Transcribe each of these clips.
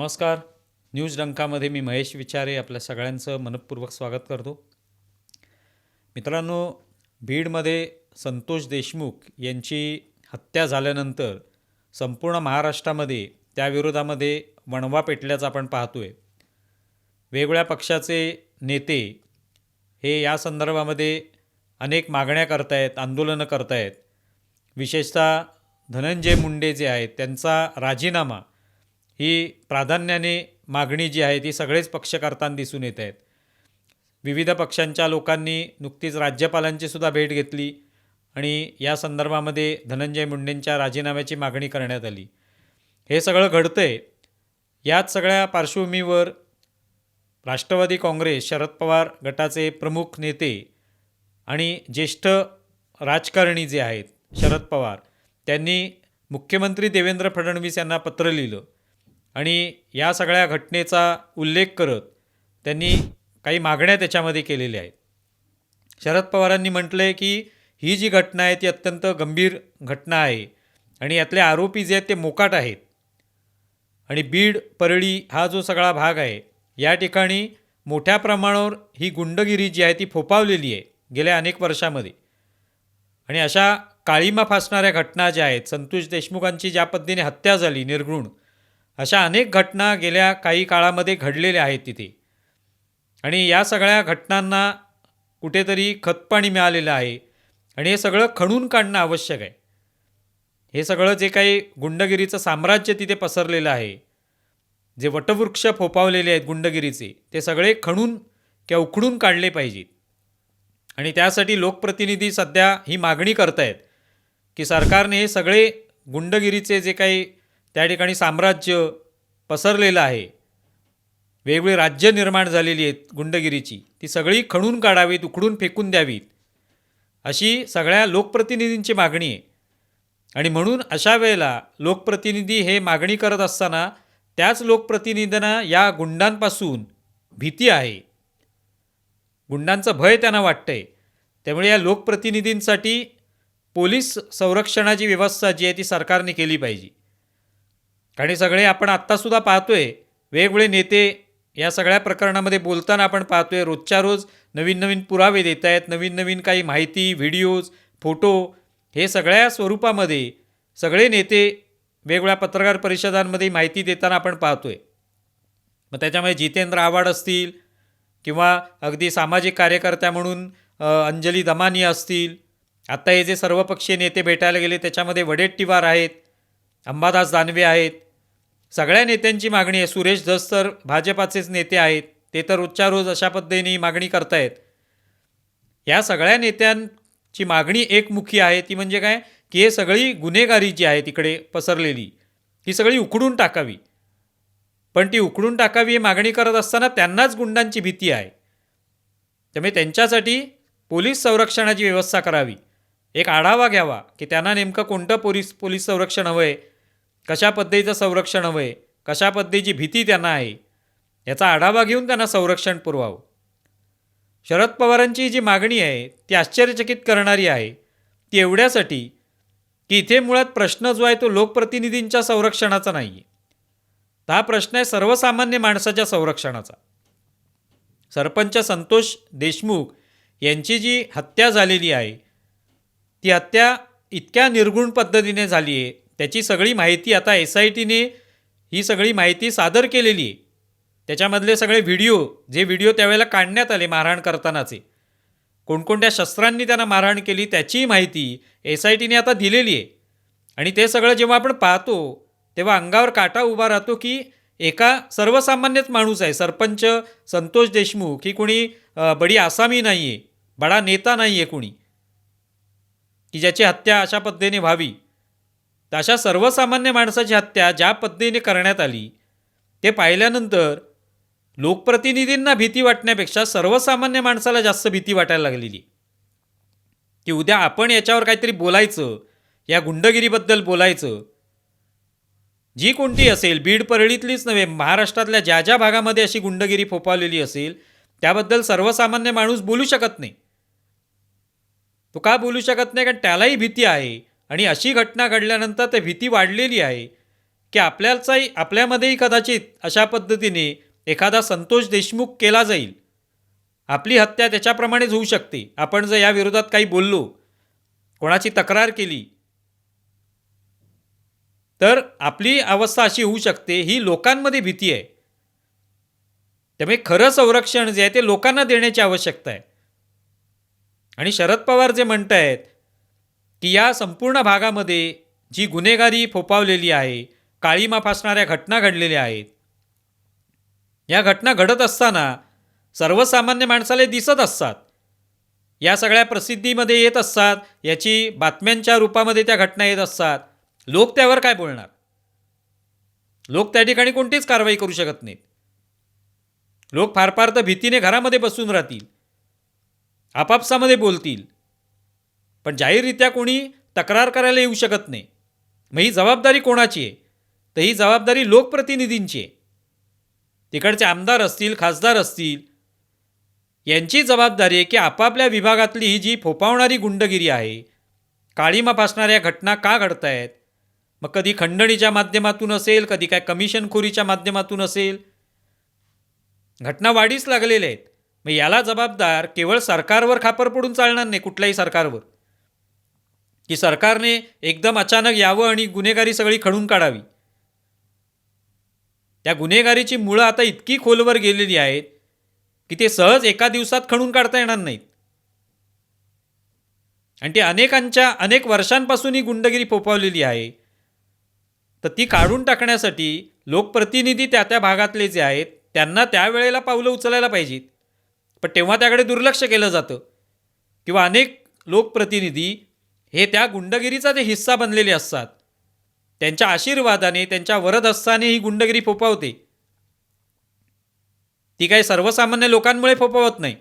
नमस्कार. न्यूज डंकामध्ये मी महेश विचारे आपल्या सगळ्यांचं मनपूर्वक स्वागत करतो. मित्रांनो बीडमध्ये संतोष देशमुख यांची हत्या झाल्यानंतर संपूर्ण महाराष्ट्रामध्ये त्या विरोधामध्ये वणवा पेटल्याचं आपण पाहतोय. वेगवेगळ्या पक्षाचे नेते हे या संदर्भामध्ये अनेक मागण्या करतायत आंदोलनं करतायत. विशेषतः धनंजय मुंडे जे आहेत त्यांचा राजीनामा ही प्राधान्याने मागणी जी आहे ती सगळेच पक्ष करताना दिसून येत आहेत. विविध पक्षांच्या लोकांनी नुकतीच राज्यपालांची सुद्धा भेट घेतली आणि या संदर्भामध्ये धनंजय मुंडेंच्या राजीनाम्याची मागणी करण्यात आली. हे सगळं घडतं आहे याच सगळ्या पार्श्वभूमीवर राष्ट्रवादी काँग्रेस शरद पवार गटाचे प्रमुख नेते आणि ज्येष्ठ राजकारणी जे आहेत शरद पवार त्यांनी मुख्यमंत्री देवेंद्र फडणवीस यांना पत्र लिहिलं. आणि या सगळ्या घटनेचा उल्लेख करत त्यांनी काही मागण्या त्याच्यामध्ये केलेल्या आहेत. शरद पवारांनी म्हटलं आहे की ही जी घटना आहे ती अत्यंत गंभीर घटना आहे आणि यातले आरोपी जे आहेत ते मोकाट आहेत. आणि बीड परळी हा जो सगळा भाग आहे या ठिकाणी मोठ्या प्रमाणावर ही गुंडगिरी जी आहे ती फोपावलेली आहे गेल्या अनेक वर्षामध्ये. आणि अशा काळीमा फासणाऱ्या घटना ज्या आहेत संतोष देशमुखांची ज्या पद्धतीने हत्या झाली निर्घृण अशा अनेक घटना गेल्या काही काळामध्ये घडलेल्या आहेत तिथे. आणि या सगळ्या घटनांना कुठेतरी खतपाणी मिळालेलं आहे. आणि हे सगळं खणून काढणं आवश्यक आहे. हे सगळं जे काही गुंडगिरीचं साम्राज्य तिथे पसरलेलं आहे जे वटवृक्ष फोपावलेले आहेत गुंडगिरीचे ते सगळे खणून किंवा उखडून काढले पाहिजेत. आणि त्यासाठी लोकप्रतिनिधी सध्या ही मागणी करतायत की सरकारने हे सगळे गुंडगिरीचे जे काही त्या ठिकाणी साम्राज्य पसरलेलं आहे. वेगवेगळी राज्य निर्माण झालेली आहेत गुंडगिरीची. ती सगळी खणून काढावीत उखडून फेकून द्यावीत. अशी सगळ्या लोकप्रतिनिधींची मागणी आहे. आणि म्हणून अशा वेळेला लोकप्रतिनिधी हे मागणी करत असताना त्याच लोकप्रतिनिधींना या गुंडांपासून भीती आहे. गुंडांचं भय त्यांना वाटतंय. त्यामुळे या लोकप्रतिनिधींसाठी पोलीस संरक्षणाची व्यवस्था जी आहे ती सरकारने केली पाहिजे. आणि सगळे आपण आत्तासुद्धा पाहतोय. वेगवेगळे नेते या सगळ्या प्रकरणामध्ये बोलताना आपण पाहतोय. रोजच्या रोज नवीन नवीन पुरावे देत आहेत. नवीन नवीन काही माहिती व्हिडिओज फोटो हे सगळ्या स्वरूपामध्ये सगळे नेते वेगवेगळ्या पत्रकार परिषदांमध्ये माहिती देताना आपण पाहतोय. मग त्याच्यामुळे जितेंद्र आव्हाड असतील किंवा अगदी सामाजिक कार्यकर्त्या म्हणून अंजली दमानी असतील आत्ता हे जे सर्वपक्षीय नेते भेटायला गेले त्याच्यामध्ये वडेट्टीवार आहेत अंबादास दानवे आहेत सगळ्या नेत्यांची मागणी आहे. सुरेश धस तर भाजपाचेच नेते आहेत. ते तर रोजच्या रोज अशा पद्धतीने मागणी करतायत. या सगळ्या नेत्यांची मागणी एकमुखी आहे. ती म्हणजे काय? की हे सगळी गुन्हेगारी जी आहे तिकडे पसरलेली ही सगळी उकडून टाकावी. पण ती उकडून टाकावी ही मागणी करत असताना त्यांनाच गुंडांची भीती आहे. त्यामुळे त्यांच्यासाठी पोलीस संरक्षणाची व्यवस्था करावी. एक आढावा घ्यावा की त्यांना नेमकं कोणतं पोलीस पोलीस संरक्षण हवं आहे कशा पद्धतीचं संरक्षण हवं आहे कशा पद्धतीची भीती त्यांना आहे? याचा आढावा घेऊन त्यांना संरक्षण पुरवावं. शरद पवारांची जी मागणी आहे ती आश्चर्यचकित करणारी आहे. ती एवढ्यासाठी की इथे मुळात प्रश्न जो आहे तो लोकप्रतिनिधींच्या संरक्षणाचा नाही आहे हा प्रश्न आहे सर्वसामान्य माणसाच्या संरक्षणाचा. सरपंच संतोष देशमुख यांची जी हत्या झालेली आहे ती हत्या इतक्या निर्गुण पद्धतीने झाली आहे त्याची सगळी माहिती आता एस आय टीने ही सगळी माहिती सादर केलेली. आहे त्याच्यामधले सगळे व्हिडिओ जे व्हिडिओ त्यावेळेला काढण्यात आले मारहाण करतानाचे. कोणकोणत्या शस्त्रांनी त्यांना मारहाण केली त्याचीही माहिती एस आय टीने आता दिलेली आहे. आणि ते सगळं जेव्हा आपण पाहतो तेव्हा अंगावर काटा उभा राहतो की एका सर्वसामान्यच माणूस आहे. सरपंच संतोष देशमुख ही कोणी बडी आसामी नाही आहे बडा नेता नाही आहे कोणी. की ज्याची हत्या अशा पद्धतीने व्हावी. तर अशा सर्वसामान्य माणसाची हत्या ज्या पद्धतीने करण्यात आली ते पाहिल्यानंतर लोकप्रतिनिधींना भीती वाटण्यापेक्षा सर्वसामान्य माणसाला जास्त भीती वाटायला लागलेली. की उद्या आपण याच्यावर काहीतरी बोलायचं या गुंडगिरीबद्दल बोलायचं जी कोणती असेल बीड परळीतलीच नव्हे महाराष्ट्रातल्या ज्या ज्या भागामध्ये अशी गुंडगिरी फोपावलेली असेल त्याबद्दल सर्वसामान्य माणूस बोलू शकत नाही. तो का बोलू शकत नाही? कारण त्यालाही भीती आहे. आणि अशी घटना घडल्यानंतर ते भीती वाढलेली आहे की आपल्याचाही आपल्यामध्येही कदाचित अशा पद्धतीने एखादा संतोष देशमुख केला जाईल. आपली हत्या त्याच्याप्रमाणेच होऊ शकते. आपण जर या विरोधात काही बोललो कोणाची तक्रार केली तर आपली अवस्था अशी होऊ शकते ही लोकांमध्ये भीती आहे. त्यामुळे खरं संरक्षण जे आहे ते लोकांना देण्याची आवश्यकता आहे. आणि शरद पवार जे म्हणत आहेत की या संपूर्ण भागामध्ये जी गुन्हेगारी फोपावलेली आहे काळीमा फासणाऱ्या घटना घडलेल्या आहेत. या घटना घडत असताना सर्वसामान्य माणसाला दिसत असतात. या सगळ्या प्रसिद्धीमध्ये येत असतात याची बातम्यांच्या रूपामध्ये त्या घटना येत असतात. लोक त्यावर काय बोलणार? लोक त्या ठिकाणी कोणतीच कारवाई करू शकत नाहीत. लोक फार फार तर भीतीने घरामध्ये बसून राहतील. आपापसामध्ये बोलतील. पण जाहीररित्या कोणी तक्रार करायला येऊ शकत नाही. मग ही जबाबदारी कोणाची आहे? तर ही जबाबदारी लोकप्रतिनिधींची आहे. तिकडचे आमदार असतील खासदार असतील यांची जबाबदारी आहे की आपापल्या विभागातली ही जी फोपावणारी गुंडगिरी आहे काळीमा फासणाऱ्या घटना का घडत आहेत मग कधी खंडणीच्या माध्यमातून असेल कधी काय कमिशनखोरीच्या माध्यमातून असेल? घटना वाढीस लागलेल्या आहेत. मग याला जबाबदार केवळ सरकारवर खापर पडून चालणार नाही कुठल्याही सरकारवर. की सरकारने एकदम अचानक यावं आणि गुन्हेगारी सगळी खणून काढावी. त्या गुन्हेगारीची मुळं आता इतकी खोलवर गेलेली आहेत की ते सहज एका दिवसात खणून काढता येणार नाहीत. आणि ती अनेकांच्या अनेक वर्षांपासून ही गुंडगिरी फोपावलेली आहे. तर ती काढून टाकण्यासाठी लोकप्रतिनिधी त्या त्या भागातले जे आहेत त्यांना त्यावेळेला पावलं उचलायला पाहिजेत. पण तेव्हा त्याकडे दुर्लक्ष केलं जातं. किंवा अनेक लोकप्रतिनिधी हे त्या गुंडगिरीचा जे हिस्सा बनलेले असतात त्यांच्या आशीर्वादाने त्यांच्या वरदहस्ताने ही गुंडगिरी फोपावते ती काही सर्वसामान्य लोकांमुळे फोपावत नाही.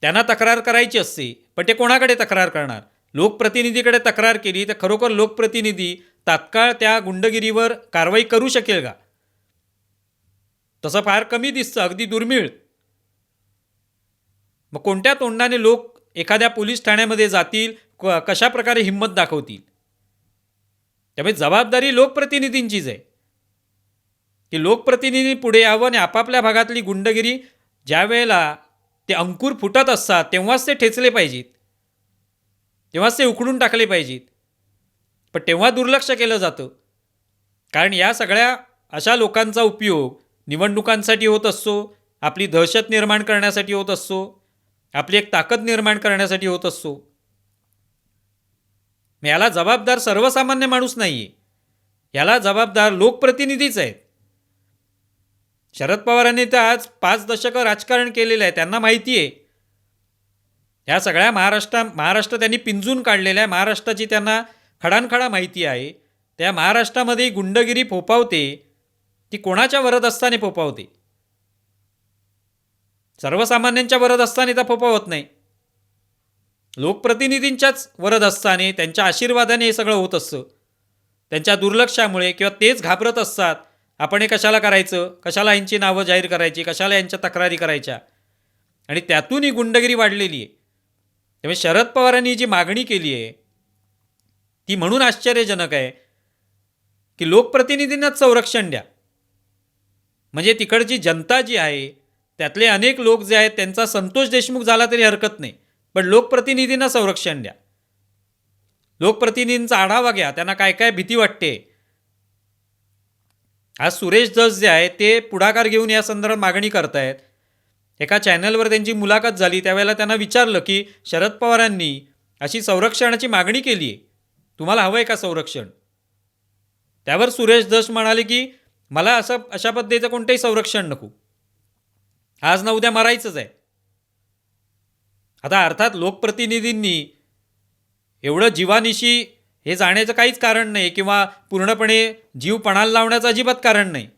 त्यांना तक्रार करायची असते पण ते कोणाकडे तक्रार करणार? लोकप्रतिनिधीकडे तक्रार केली तर खरोखर लोकप्रतिनिधी तात्काळ त्या गुंडगिरीवर कारवाई करू शकेल का? तसं फार कमी दिसतं अगदी दुर्मिळ. मग कोणत्या तोंडाने लोक एखाद्या पोलीस ठाण्यामध्ये जातील क कशा प्रकारे हिंमत दाखवतील? त्यामुळे जबाबदारी लोकप्रतिनिधींचीच आहे. की लोकप्रतिनिधी पुढे यावं आणि आपापल्या भागातली गुंडगिरी ज्या वेळेला ते अंकुर फुटत असतात तेव्हाच ते ठेचले पाहिजेत. तेव्हाच ते उकडून टाकले पाहिजेत. पण तेव्हा दुर्लक्ष केलं जातं. कारण या सगळ्या अशा लोकांचा उपयोग निवडणुकांसाठी होत असतो आपली दहशत निर्माण करण्यासाठी होत असतो आपली एक ताकद निर्माण करण्यासाठी होत असतो. याला जबाबदार सर्वसामान्य माणूस नाही आहे याला जबाबदार लोकप्रतिनिधीच आहेत. शरद पवारांनी तर आज पाच दशकं राजकारण केलेलं आहे त्यांना माहिती आहे. ह्या सगळ्या महाराष्ट्रा महाराष्ट्र त्यांनी पिंजून काढलेल्या आहे महाराष्ट्राची त्यांना खडानखडा माहिती आहे. त्या महाराष्ट्रामध्ये गुंडगिरी फोपावते ती कोणाच्या वरद असताना फोपावते सर्वसामान्यांच्या वरद असताना तर होत नाही. लोकप्रतिनिधींच्याच वरद असताना त्यांच्या आशीर्वादाने हे सगळं होत असतं. त्यांच्या दुर्लक्षामुळे किंवा तेच घाबरत असतात आपण हे कशाला करायचं? कशाला यांची नावं जाहीर करायची? कशाला यांच्या तक्रारी करायच्या? आणि त्यातून ही गुंडगिरी वाढलेली आहे. त्यामुळे शरद पवारांनी जी मागणी केली आहे ती म्हणून आश्चर्यजनक आहे की लोकप्रतिनिधींनाच संरक्षण द्या. म्हणजे तिकडची जनता जी आहे त्यातले अनेक लोक जे आहेत त्यांचा संतोष देशमुख झाला तरी हरकत नाही. पण लोकप्रतिनिधींना संरक्षण द्या. लोकप्रतिनिधींचा आढावा घ्या. त्यांना काय काय भीती वाटते? आज सुरेश दस जे आहे ते पुढाकार घेऊन या संदर्भात मागणी करतायत. एका चॅनलवर त्यांची मुलाखत झाली. त्यावेळेला त्यांना विचारलं की शरद पवारांनी अशी संरक्षणाची मागणी केली आहे तुम्हाला हवं आहे का संरक्षण? त्यावर सुरेश जस म्हणाले की मला असं अशा पद्धतीचं कोणतंही संरक्षण नको. आज ना उद्या मारायचंच आहे. आता अर्थात लोकप्रतिनिधींनी एवढं जीवानिशी हे जाण्याचं काहीच कारण नाही किंवा पूर्णपणे जीव पणाला लावण्याचं अजिबात कारण नाही.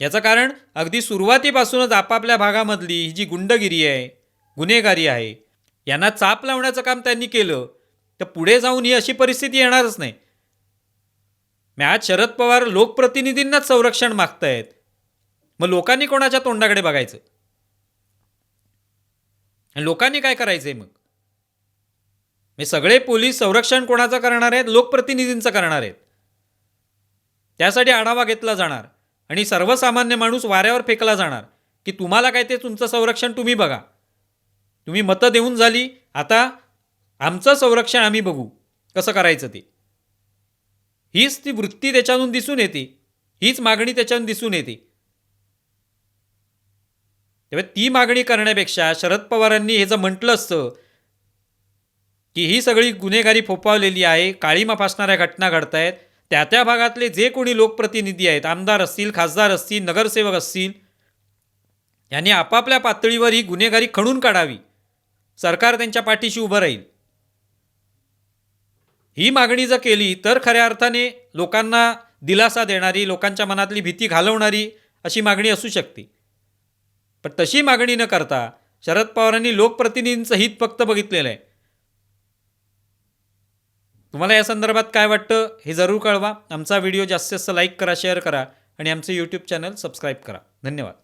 याचं कारण अगदी सुरुवातीपासूनच आपापल्या भागामधली ही जी गुंडगिरी आहे गुन्हेगारी आहे यांना चाप लावण्याचं काम त्यांनी केलं तर पुढे जाऊन ही अशी परिस्थिती येणारच नाही. मी आज शरद पवार लोकप्रतिनिधींनाच संरक्षण मागतायत. मग लोकांनी कोणाच्या तोंडाकडे बघायचं? आणि लोकांनी काय करायचंय मग? मी सगळे पोलीस संरक्षण कोणाचं करणार आहेत? लोकप्रतिनिधींचं करणार आहेत. त्यासाठी आढावा घेतला जाणार. आणि सर्वसामान्य माणूस वाऱ्यावर फेकला जाणार. की तुम्हाला काय ते तुमचं संरक्षण तुम्ही बघा. तुम्ही मतं देऊन झाली आता आमचं संरक्षण आम्ही बघू. कसं करायचं ते? हीच ती वृत्ती त्याच्यातून दिसून येते. हीच मागणी त्याच्यातून दिसून येते. त्यामुळे ती मागणी करण्यापेक्षा शरद पवारांनी हे जर म्हटलं असतं की ही सगळी गुन्हेगारी फोफावलेली आहे काळीमा फासणाऱ्या घटना घडत आहेत त्या त्या भागातले जे कोणी लोकप्रतिनिधी आहेत आमदार असतील खासदार असतील नगरसेवक असतील यांनी आपापल्या पातळीवर ही गुन्हेगारी खणून काढावी. सरकार त्यांच्या पाठीशी उभं राहील. ही मागणी जर केली तर खऱ्या अर्थाने लोकांना दिलासा देणारी लोकांच्या मनातली भीती घालवणारी अशी मागणी असू शकते. पण तशी मागणी न करता शरद पवारांनी लोकप्रतिनिधींचं हित फक्त बघितलेलं आहे. तुम्हाला या संदर्भात काय वाटतं हे जरूर कळवा. आमचा व्हिडिओ जास्तीत जास्त लाईक करा शेअर करा आणि आमचे यूट्यूब चॅनल सबस्क्राईब करा. धन्यवाद.